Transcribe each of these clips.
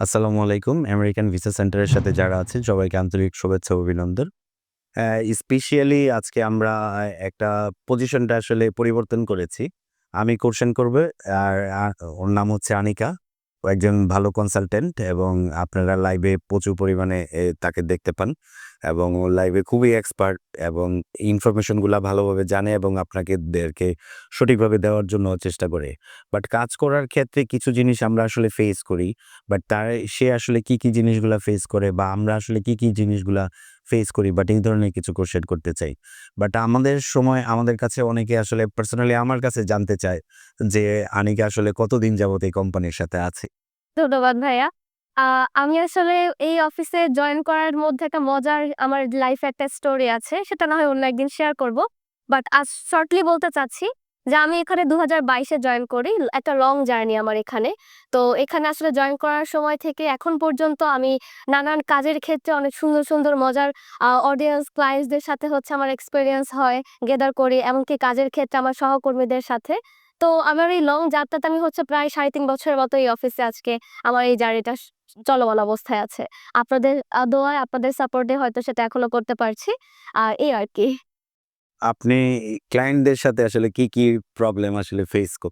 আসসালামু আলাইকুম। American visa সেন্টারের সাথে যারা আছেন, সবাইকে আন্তরিক শুভেচ্ছা অভিনন্দন। স্পেশিয়ালি আজকে আমরা একটা পজিশনটা আসলে পরিবর্তন করেছি। আমি কোশ্চেন করবে আর ওর নাম হচ্ছে আনিকা। একজন ভালো কনসালটেন্ট এবং আপনারা লাইভে প্রচুর পরিমাণে তাকে দেখতে পান এবং লাইভে খুবই এক্সপার্ট এবং ইনফরমেশনগুলা ভালোভাবে জানে এবং আপনাকে দেরকে সঠিকভাবে দেওয়ার জন্য চেষ্টা করে। বাট কাজ করার ক্ষেত্রে কিছু জিনিস আমরা আসলে ফেস করি। বাট তার সে আসলে কি, কি জিনিসগুলা ফেস করে বা আমরা আসলে কি, কি জিনিসগুলা ফেস করি বাট এই ধরনের কিছু কোশ্চেন করতে চাই। বাট আমাদের সময় আমাদের কাছে অনেকে আসলে পার্সোনালি আমার কাছে জানতে চায় যে আনিকা আসলে কতদিন যাবত এই কোম্পানির সাথে আছে? ধন্যবাদ ভাইয়া। আমি আসলে এই অফিসে জয়েন করার মধ্যে একটা মজার আমার লাইফে একটা স্টোরি আছে। সেটা না হয় অন্য একদিন শেয়ার করব। বাট আজ শর্টলি বলতে চাচ্ছি যে আমি এখানে ২০২২ এ জয়েন করি। একটা লং জার্নি আমার এখানে। তো এখানে আসলে জয়েন করার সময় থেকে এখন পর্যন্ত আমি নানান কাজের ক্ষেত্রে অনেক সুন্দর, সুন্দর মজার অডিয়েন্স ক্লায়েন্টসদের সাথে হচ্ছে আমার এক্সপিরিয়েন্স হয়, গেদার করি। এমনকি কাজের ক্ষেত্রে আমার সহকর্মীদের সাথে। তো আমার এই লং যাত্রাতে আমি হচ্ছে প্রায় ৩.৫ বছরের মতো এই অফিসে আজকে আমার এই জার্নিটা চলমান অবস্থায় আছে। আপনাদের দোয়ায়, আপনাদের সাপোর্টে হয়তো সেটা এখনও করতে পারছি। আর এই আর কি আপনি ক্লায়েন্টদের সাথে আসলে কি, কি প্রবলেম আসলে ফেস ক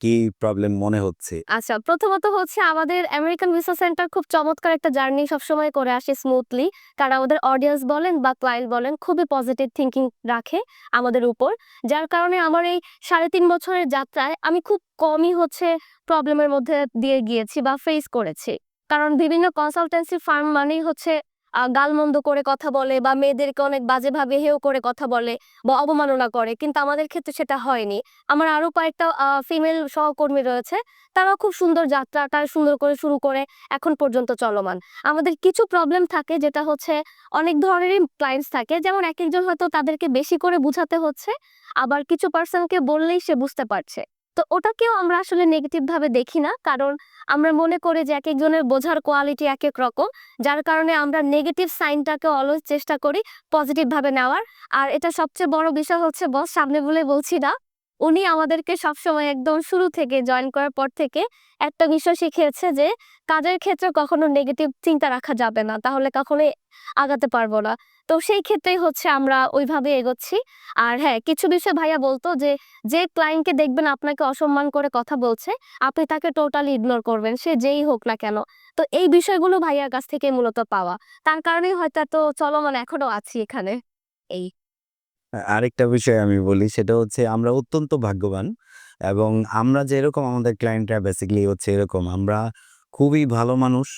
কি প্রবলেম মনে হচ্ছে? আচ্ছা, প্রথমত হচ্ছে আমাদের আমেরিকান ভিসা সেন্টার খুব চমৎকার একটা জার্নি সবসময় করে আসে স্মুথলি। কারণ আমাদের অডিয়েন্স বলেন বা ক্লায়েন্ট বলেন খুবই পজিটিভ থিংকিং রাখে আমাদের উপর। যার কারণে আমার এই ৩.৫ বছরের যাত্রায় আমি খুব কমই হচ্ছে প্রবলেমের মধ্যে দিয়ে গিয়েছি বা ফেস করেছি। কারণ বিভিন্ন কনসালটেন্সি ফার্ম মানেই হচ্ছে গালমন্দ করে কথা বলে বা মেয়েদেরকে অনেক বাজেভাবে হেয় করে কথা বলে বা অবমাননা করে। কিন্তু আমাদের ক্ষেত্রে সেটা হয়নি। আমার আরও কয়েকটা ফিমেল সহকর্মী রয়েছে। তারাও খুব সুন্দর যাত্রাটা সুন্দর করে শুরু করে এখন পর্যন্ত চলমান। আমাদের কিছু প্রবলেম থাকে যেটা হচ্ছে অনেক ধরনেরই ক্লায়েন্টস থাকে। যেমন এক একজন হয়তো তাদেরকে বেশি করে বুঝাতে হচ্ছে। আবার কিছু পার্সনকে বললেই সে বুঝতে পারছে। তো ওটাকেও আমরা আসলে নেগেটিভ ভাবে দেখি না। কারণ আমরা মনে করি যে এক একজনের বোঝার কোয়ালিটি এক এক রকম। যার কারণে আমরা নেগেটিভ সাইনটাকে অলওয়েজ চেষ্টা করি পজিটিভ ভাবে নেওয়ার। আর এটা সবচেয়ে বড় বিষয় হচ্ছে বস সামনে বলে বলছি না। উনি আমাদেরকে সবসময় একদম শুরু থেকে জয়েন করার পর থেকে একটা বিষয় শিখিয়েছে যে, কাজের ক্ষেত্রে কখনো নেগেটিভ চিন্তা রাখা যাবে না। তাহলে কখনোই আগাতে পারব না। তো সেই ক্ষেত্রেই হচ্ছে আমরা ওইভাবে এগোচ্ছি। আর হ্যাঁ, কিছু বিষয় ভাইয়া বলতো যে, যে ক্লায়েন্টকে দেখবেন আপনাকে অসম্মান করে কথা বলছে, আপনি তাকে টোটালি ইগনোর করবেন। সে যেই হোক না কেন। তো এই বিষয়গুলো ভাইয়ার কাছ থেকে মূলত পাওয়া। তার কারণেই হয়তো এত চলমান এখনও আছি এখানে। এই। আরেকটা বিষয় আমি বলি সেটা হচ্ছে আমরা অত্যন্ত ভাগ্যবান এবং আমরা যেরকম আমাদের ক্লায়েন্টরা বেসিক্যালি হচ্ছে এরকম। আমরা খুবই ভালো মানুষ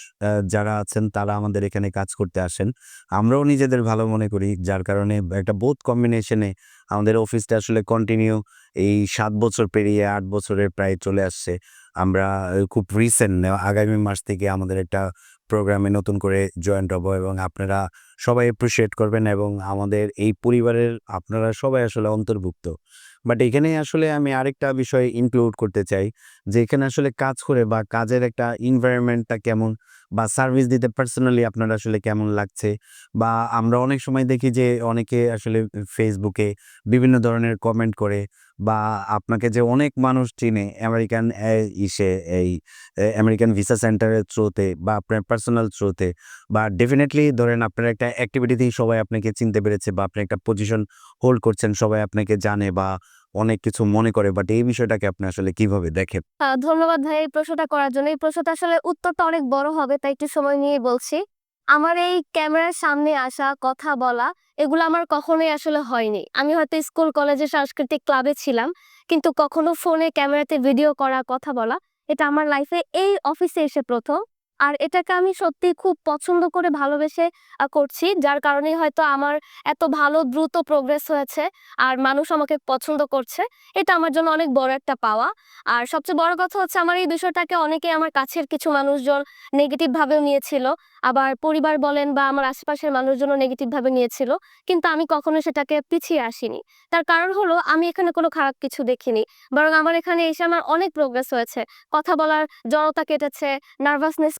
যারা আছেন তারা আমাদের এখানে কাজ করতে আসেন। আমরাও নিজেদের ভালো মনে করি। যার কারণে একটা বোথ কম্বিনেশনে আমাদের অফিসটা আসলে কন্টিনিউ এই সাত বছর পেরিয়ে আট বছরের প্রায় চলে আসছে। আমরা খুব রিসেন্ট আগামী মাস থেকে আমাদের একটা প্রোগ্রামে নতুন করে জয়েন্ট হব এবং আপনারা সবাই অ্যাপ্রিশিয়েট করবেন এবং আমাদের এই পরিবারের আপনারা সবাই আসলে অন্তর্ভুক্ত। বাট এখানে আসলে আমি আরেকটা বিষয় ইনক্লুড করতে চাই, যে এখানে আসলে কাজ করে বা কাজের একটা এনভায়রনমেন্টটা কেমন বা সার্ভিস দিতে পার্সোনালি আপনার আসলে কেমন লাগছে? বা আমরা অনেক সময় দেখি যে অনেকে আসলে ফেসবুকে বিভিন্ন ধরনের কমেন্ট করে বা আপনাকে যে অনেক মানুষ চিনে আমেরিকান ইসে, এই আমেরিকান ভিসা সেন্টারের থ্রুতে বা আপনার পার্সোনাল থ্রুতে বা ডেফিনেটলি ধরেন আপনার একটা অ্যাক্টিভিটিতেই সবাই আপনাকে চিনতে পেরেছে বা আপনি একটা পজিশন হোল্ড করছেন সবাই আপনাকে জানে বা অনেক কিছু মনে করে। বাট এই বিষয়টাকে আপনি আসলে কীভাবে দেখেন? ধন্যবাদ ভাই এই প্রশ্নটা করার জন্য। এই প্রশ্নটা আসলে উত্তরটা অনেক বড় হবে তাই একটু সময় নিয়েই বলছি। আমার এই ক্যামেরার সামনে আসা, কথা বলা এগুলো আমার কখনোই আসলে হয়নি। আমি হয়তো স্কুল, কলেজে সাংস্কৃতিক ক্লাবে ছিলাম। কিন্তু কখনো ফোনে ক্যামেরাতে ভিডিও করা, কথা বলা এটা আমার লাইফে এই অফিসে এসে ১ম। আর এটাকে আমি সত্যি খুব পছন্দ করে ভালোবেসে করছি। যার কারণে হয়তো আমার এত ভালো দ্রুত প্রোগ্রেস হয়েছে। আর মানুষ আমাকে পছন্দ করছে। এটা আমার জন্য অনেক বড় একটা পাওয়া। আর সবচেয়ে বড় কথা হচ্ছে আমার এই বিষয়টাকে অনেকেই আমার কাছের কিছু মানুষজন নেগেটিভ নিয়েছিল। আবার পরিবার বলেন বা আমার আশেপাশের মানুষজনও নেগেটিভ ভাবে নিয়েছিল। কিন্তু আমি কখনো সেটাকে পিছিয়ে আসিনি। তার কারণ হলো আমি এখানে কোনো খারাপ কিছু দেখিনি। বরং আমার এখানে এসে আমার অনেক প্রোগ্রেস হয়েছে। কথা বলার জড়তা কেটেছে, নার্ভাসনেস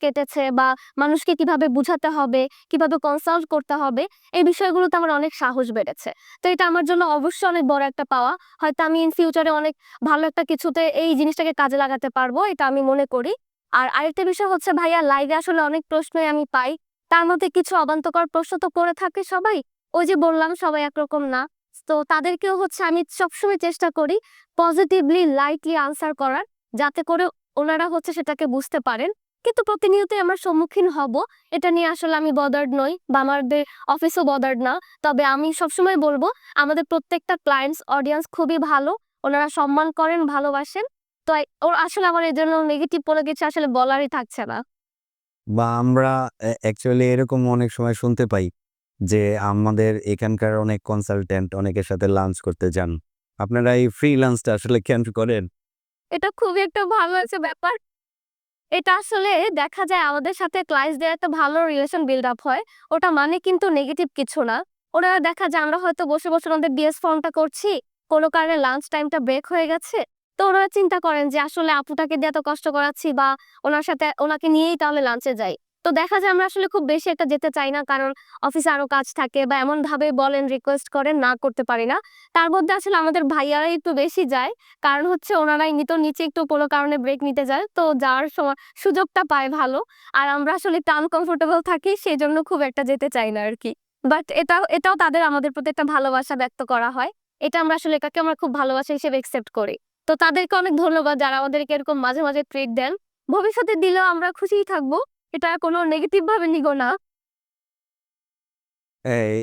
বা মানুষকে কীভাবে বুঝাতে হবে, কীভাবে কনসাল্ট করতে হবে এই বিষয়গুলোতে আমার অনেক সাহস বেড়েছে। তো এটা আমার জন্য অবশ্যই অনেক বড় একটা পাওয়া। হয়তো আমি ইন ফিউচারে অনেক ভালো একটা কিছুতে এই জিনিসটাকে কাজে লাগাতে পারব এটা আমি মনে করি। আর আরেকটা বিষয় হচ্ছে ভাইয়া লাইভে আসলে অনেক প্রশ্নই আমি পাই তার মধ্যে কিছু অবান্তকর প্রশ্ন তো করে থাকে সবাই ওই যে বললাম সবাই একরকম না তো তাদেরকেও হচ্ছে আমি সবসময় চেষ্টা করি পজিটিভলি লাইটলি আনসার করার যাতে করে ওনারা হচ্ছে সেটাকে বুঝতে পারেন কিন্তু প্রতিনিয়তই আমরা সম্মুখীন হব। এটা নিয়ে আসলে আমি বদার্ড নই বা আমাদের অফিসও বদার্ড না। তবে আমি সবসময় বলব আমাদের প্রত্যেকটা ক্লায়েন্টস অডিয়েন্স খুবই ভালো। ওনারা সম্মান করেন ভালোবাসেন। তো ওর আসলে আমার এই জন্য নেগেটিভ বলে কিছু আসলে বলারই থাকছে না। বা আমরা অ্যাকচুয়ালি এরকম অনেক সময় শুনতে পাই যে আমাদের এখানকার অনেক কনসালটেন্ট অনেকের সাথে লাঞ্চ করতে যান। আপনারা এই ফ্রি লাঞ্চটা আসলে কেন করেন? এটা খুবই একটা ভালো একটা ব্যাপার। এটা আসলে দেখা যায় আমাদের সাথে ক্লায়েন্টসদের একটা ভালো রিলেশন বিল্ড আপ হয়। ওটা মানে কিন্তু নেগেটিভ কিছু না। ওরা দেখা যায় আমরা হয়তো বসে বসে ওনাদের বিএস ফর্মটা করছি, কোনো কারণে লাঞ্চ টাইমটা ব্রেক হয়ে গেছে। তো ওনারা চিন্তা করেন যে আসলে আপুটাকে দিয়ে এত কষ্ট করাচ্ছি বা ওনার সাথে, ওনাকে নিয়েই তাহলে লাঞ্চে যাই। তো দেখা যায় আমরা আসলে খুব বেশি একটা যেতে চাই না। কারণ অফিসে আরও কাজ থাকে বা এমন ভাবে বলেন রিকোয়েস্ট করেন, না করতে পারি না। তার মধ্যে আসলে আমাদের ভাইয়ারাই একটু বেশি যায়। কারণ হচ্ছে ওনারাই নিত, নিচে একটু কোনো কারণে ব্রেক নিতে যায়। তো যাওয়ার সময় সুযোগটা পায় ভালো। আর আমরা আসলে একটু আনকমফোর্টেবল থাকি সেই জন্য খুব একটা যেতে চাই না আর কি বাট এটাও এটাও তাদের, আমাদের প্রতি একটা ভালোবাসা ব্যক্ত করা হয়। এটা আমরা আসলে এটাকে আমরা খুব ভালোবাসা হিসেবে একসেপ্ট করি। তো তাদেরকে অনেক ধন্যবাদ যারা আমাদেরকে এরকম মাঝে মাঝে ট্রিট দেন। ভবিষ্যতে দিলেও আমরা খুশিই থাকব। এটা কোনো নেগেটিভ ভাবে নিগো না।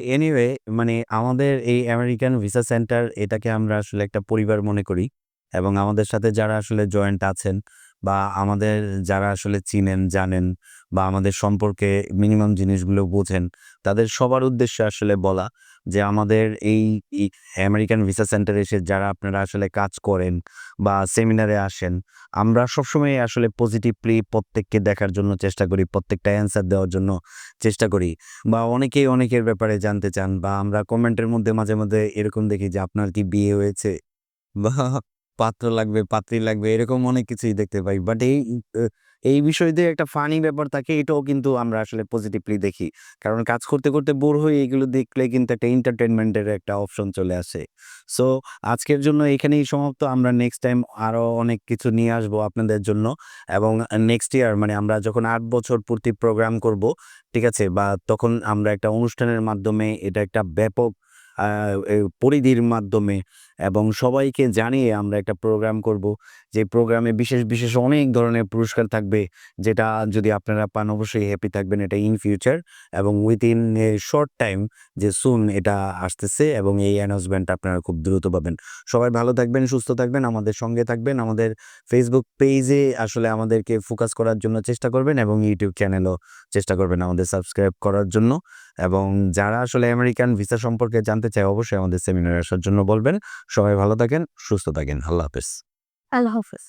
এনিওয়ে মানে আমাদের এই আমেরিকান ভিসা সেন্টার এটাকে আমরা আসলে একটা পরিবার মনে করি এবং আমাদের সাথে যারা আসলে জয়েন্ট আছেন বা আমাদের যারা আসলে চিনেন, জানেন বা আমাদের সম্পর্কে মিনিমাম জিনিসগুলো বোঝেন, তাদের সবার উদ্দেশ্যে আসলে বলা যে আমাদের এই আমেরিকান ভিসা সেন্টারে এসে যারা আপনারা আসলে কাজ করেন বা সেমিনারে আসেন, আমরা সবসময় আসলে পজিটিভলি প্রত্যেককে দেখার জন্য চেষ্টা করি, প্রত্যেকটা অ্যান্সার দেওয়ার জন্য চেষ্টা করি। বা অনেকেই অনেকের ব্যাপারে জানতে চান বা আমরা কমেন্টের মধ্যে মাঝে মাঝে এরকম দেখি যে, আপনার কি বিয়ে হয়েছে? বা, পাত্র লাগবে, পাত্রী লাগবে, এরকম অনেক কিছুই দেখতে পাই। বাট এই এই বিষয় দিয়ে একটা ফানি ব্যাপার থাকে, এটাও কিন্তু আমরা আসলে পজিটিভলি দেখি। কারণ কাজ করতে করতে বোর হয়ে এগুলো দেখলে কিন্তু একটা এন্টারটেনমেন্টের একটা অপশন চলে আসে। সো আজকের জন্য এখানেই সমাপ্ত। আমরা নেক্সট টাইম আরও অনেক কিছু নিয়ে আসব আপনাদের জন্য। এবং নেক্সট ইয়ার মানে আমরা যখন আট বছর পূর্তি প্রোগ্রাম করব, ঠিক আছে? বা তখন আমরা একটা অনুষ্ঠানের মাধ্যমে এটা একটা ব্যাপক পরিধির মাধ্যমে এবং সবাইকে জানিয়ে আমরা একটা প্রোগ্রাম করব। যে প্রোগ্রামে বিশেষ বিশেষ অনেক ধরনের পুরস্কার থাকবে, যেটা যদি আপনারা পান অবশ্যই হ্যাপি থাকবেন। এটা ইন ফিউচার এবং উইথিন এ শর্ট টাইম যে সুন এটা আসতেছে এবং এই অ্যানাউন্সমেন্ট আপনারা খুব দ্রুত পাবেন। সবাই ভালো থাকবেন, সুস্থ থাকবেন, আমাদের সঙ্গে থাকবেন, আমাদের ফেসবুক পেজে আসলে আমাদেরকে ফোকাস করার জন্য চেষ্টা করবেন এবং ইউটিউব চ্যানেলও চেষ্টা করবেন আমাদের সাবস্ক্রাইব করার জন্য। এবং যারা আসলে আমেরিকান ভিসা সম্পর্কে জানতে চায়, অবশ্যই আমাদের সেমিনারে আসার জন্য বলবেন। সবাই ভালো থাকেন, সুস্থ থাকেন। আল্লাহ হাফেজ। আল্লাহ হাফেজ।